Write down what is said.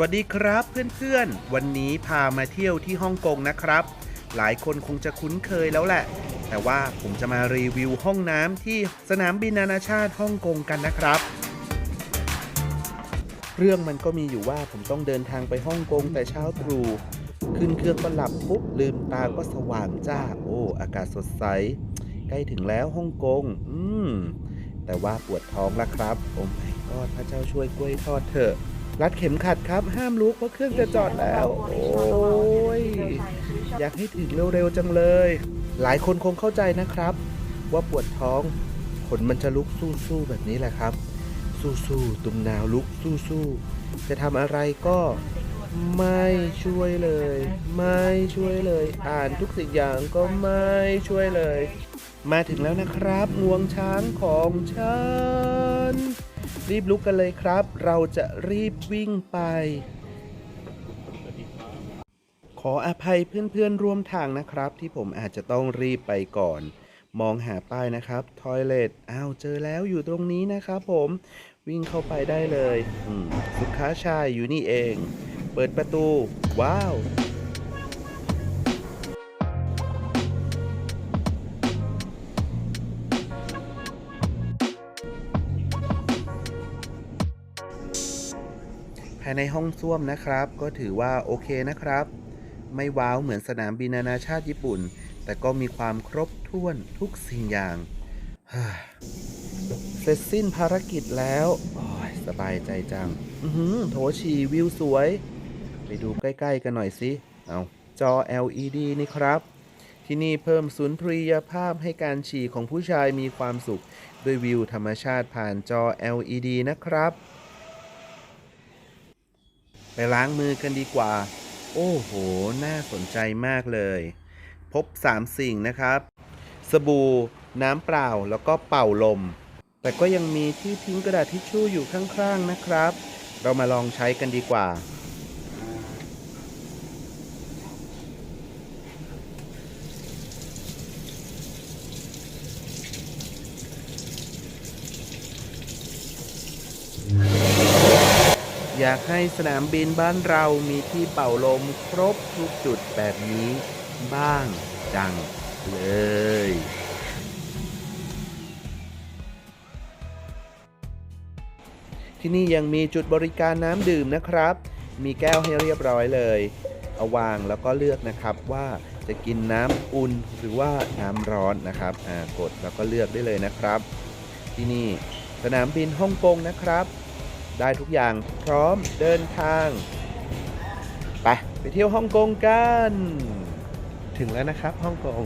วัสดีครับเพื่อนๆ วันนี้พามาเที่ยวที่ฮ่องกงนะครับ หลายคนคงจะคุ้นเคยแล้วแหละ แต่ว่าผมจะมารีวิวห้องน้ำที่สนามบินนานาชาติฮ่องกงกันนะครับ เรื่องมันก็มีอยู่ว่าผมต้องเดินทางไปฮ่องกงแต่เช้าตรู่ขึ้นเครื่องก็หลับปุ๊บลืมตาก็สว่างจ้า โอ้ อากาศสดใส ใกล้ถึงแล้วฮ่องกง อืม แต่ว่าปวดท้องแล้วครับ โอ้ไม่ก็พระเจ้าช่วยกล้วยทอดเถอะ รัดเข็มขัดครับ ห้ามลุกเพราะเครื่องจะจอดแล้ว โอ้ย อยากให้ถึงเร็วๆจังเลย หลายคนคงเข้าใจนะครับ ว่าปวดท้องขนมันจะลุกสู้ๆแบบนี้แหละครับ สู้ๆตุ่มหนาวลุกสู้ๆจะทำอะไรก็ไม่ช่วยเลย ไม่ช่วยเลย อ่านทุกสิ่งอย่างก็ไม่ช่วยเลย มาถึงแล้วนะครับงวงช้างของฉัน รีบลุกกันเลยครับ เราจะรีบวิ่งไป ขออภัยเพื่อนๆร่วมทางนะครับ ที่ผมอาจจะต้องรีบไปก่อน มองหาป้ายนะครับทอยเลทอ้าวเจอแล้วอยู่ตรงนี้นะครับผมวิ่งเข้าไปได้เลย สุขาชายอยู่นี่เอง เปิดประตู ว้าว ภายในห้องส้วมนะครับ ก็ถือว่าโอเคนะครับ ไม่ว้าวเหมือนสนามบินนานาชาติญี่ปุ่น แต่ก็มีความครบถ้วนทุกสิ่งอย่าง เสร็จสิ้นภารกิจแล้วสบายใจจังโถฉี่วิวสวย ไปดูใกล้ๆกันหน่อยสิ เอาจอ LED นี่ครับ ที่นี่เพิ่มสุนทรียภาพให้การฉี่ของผู้ชายมีความสุข ด้วยวิวธรรมชาติผ่านจอ LED นะครับ ไปล้างมือกันดีกว่า โอ้โห น่าสนใจมากเลย พบ 3 สิ่งนะครับ สบู่ น้ำเปล่าแล้วก็เป่าลม แต่ก็ยังมีที่ทิ้งกระดาษทิชชู่อยู่ข้างๆนะครับ เรามาลองใช้กันดีกว่า อยากให้สนามบินบ้านเรามีที่เป่าลมครบทุกจุดแบบนี้บ้างจังเลยที่นี่ยังมีจุดบริการน้ำดื่มนะครับ มีแก้วให้เรียบร้อยเลย เอาวางแล้วก็เลือกนะครับว่าจะกินน้ำอุ่นหรือว่าน้ำร้อนนะครับ กดแล้วก็เลือกได้เลยนะครับ ที่นี่สนามบินฮ่องกงนะครับ ได้ทุกอย่างพร้อมเดินทาง ไป ไปเที่ยวฮ่องกงกัน ถึงแล้วนะครับฮ่องกง